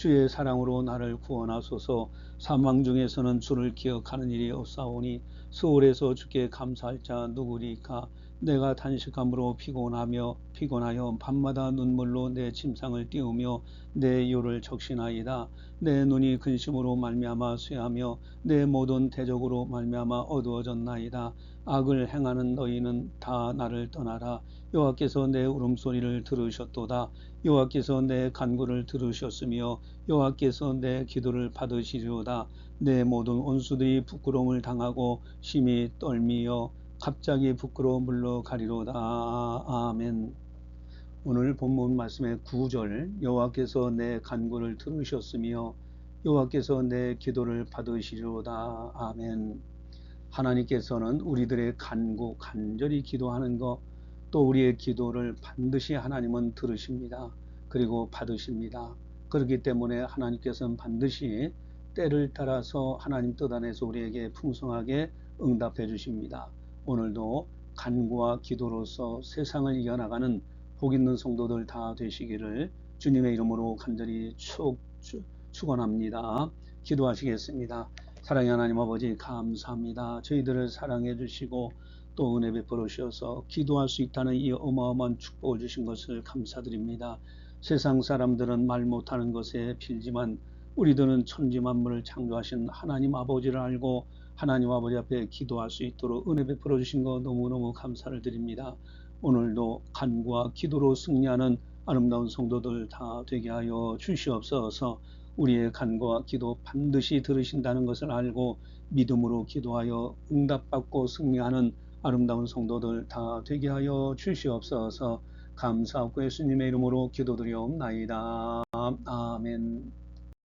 주의 사랑으로 나를 구원하소서. 사망 중에서는 주를 기억하는 일이 없사오니 서울에서 주께 감사할 자 누구리까? 내가 단식함으로 피곤하며 피곤하여 밤마다 눈물로 내 침상을 띄우며 내 요를 적신하이다. 내 눈이 근심으로 말미암아 쇠하며 내 모든 대적으로 말미암아 어두워졌나이다. 악을 행하는 너희는 다 나를 떠나라. 여호와께서 내 울음소리를 들으셨도다. 여호와께서 내 간구를 들으셨으며 여호와께서 내 기도를 받으시리로다. 내 모든 원수들이 부끄러움을 당하고 심히 떨미어 갑자기 부끄러워 물러가리로다. 아멘. 오늘 본문 말씀의 9절 여호와께서 내 간구를 들으셨으며 여호와께서 내 기도를 받으시리로다. 아멘. 하나님께서는 우리들의 간구 간절히 기도하는 것 또 우리의 기도를 반드시 하나님은 들으십니다. 그리고 받으십니다. 그렇기 때문에 하나님께서는 반드시 때를 따라서 하나님 뜻 안에서 우리에게 풍성하게 응답해 주십니다. 오늘도 간구와 기도로서 세상을 이겨나가는 복 있는 성도들 다 되시기를 주님의 이름으로 간절히 축원합니다. 기도하시겠습니다. 사랑의 하나님 아버지 감사합니다. 저희들을 사랑해 주시고 또 은혜 베풀어 주셔서 기도할 수 있다는 이 어마어마한 축복을 주신 것을 감사드립니다. 세상 사람들은 말 못하는 것에 빌지만 우리들은 천지 만물을 창조하신 하나님 아버지를 알고 하나님 아버지 앞에 기도할 수 있도록 은혜 베풀어 주신 것 너무너무 감사를 드립니다. 오늘도 간구와 기도로 승리하는 아름다운 성도들 다 되게 하여 주시옵소서 우리의 간구와 기도 반드시 들으신다는 것을 알고 믿음으로 기도하여 응답받고 승리하는 아름다운 성도들 다 되게 하여 주시옵소서 감사하고 예수님의 이름으로 기도드리옵나이다. 아멘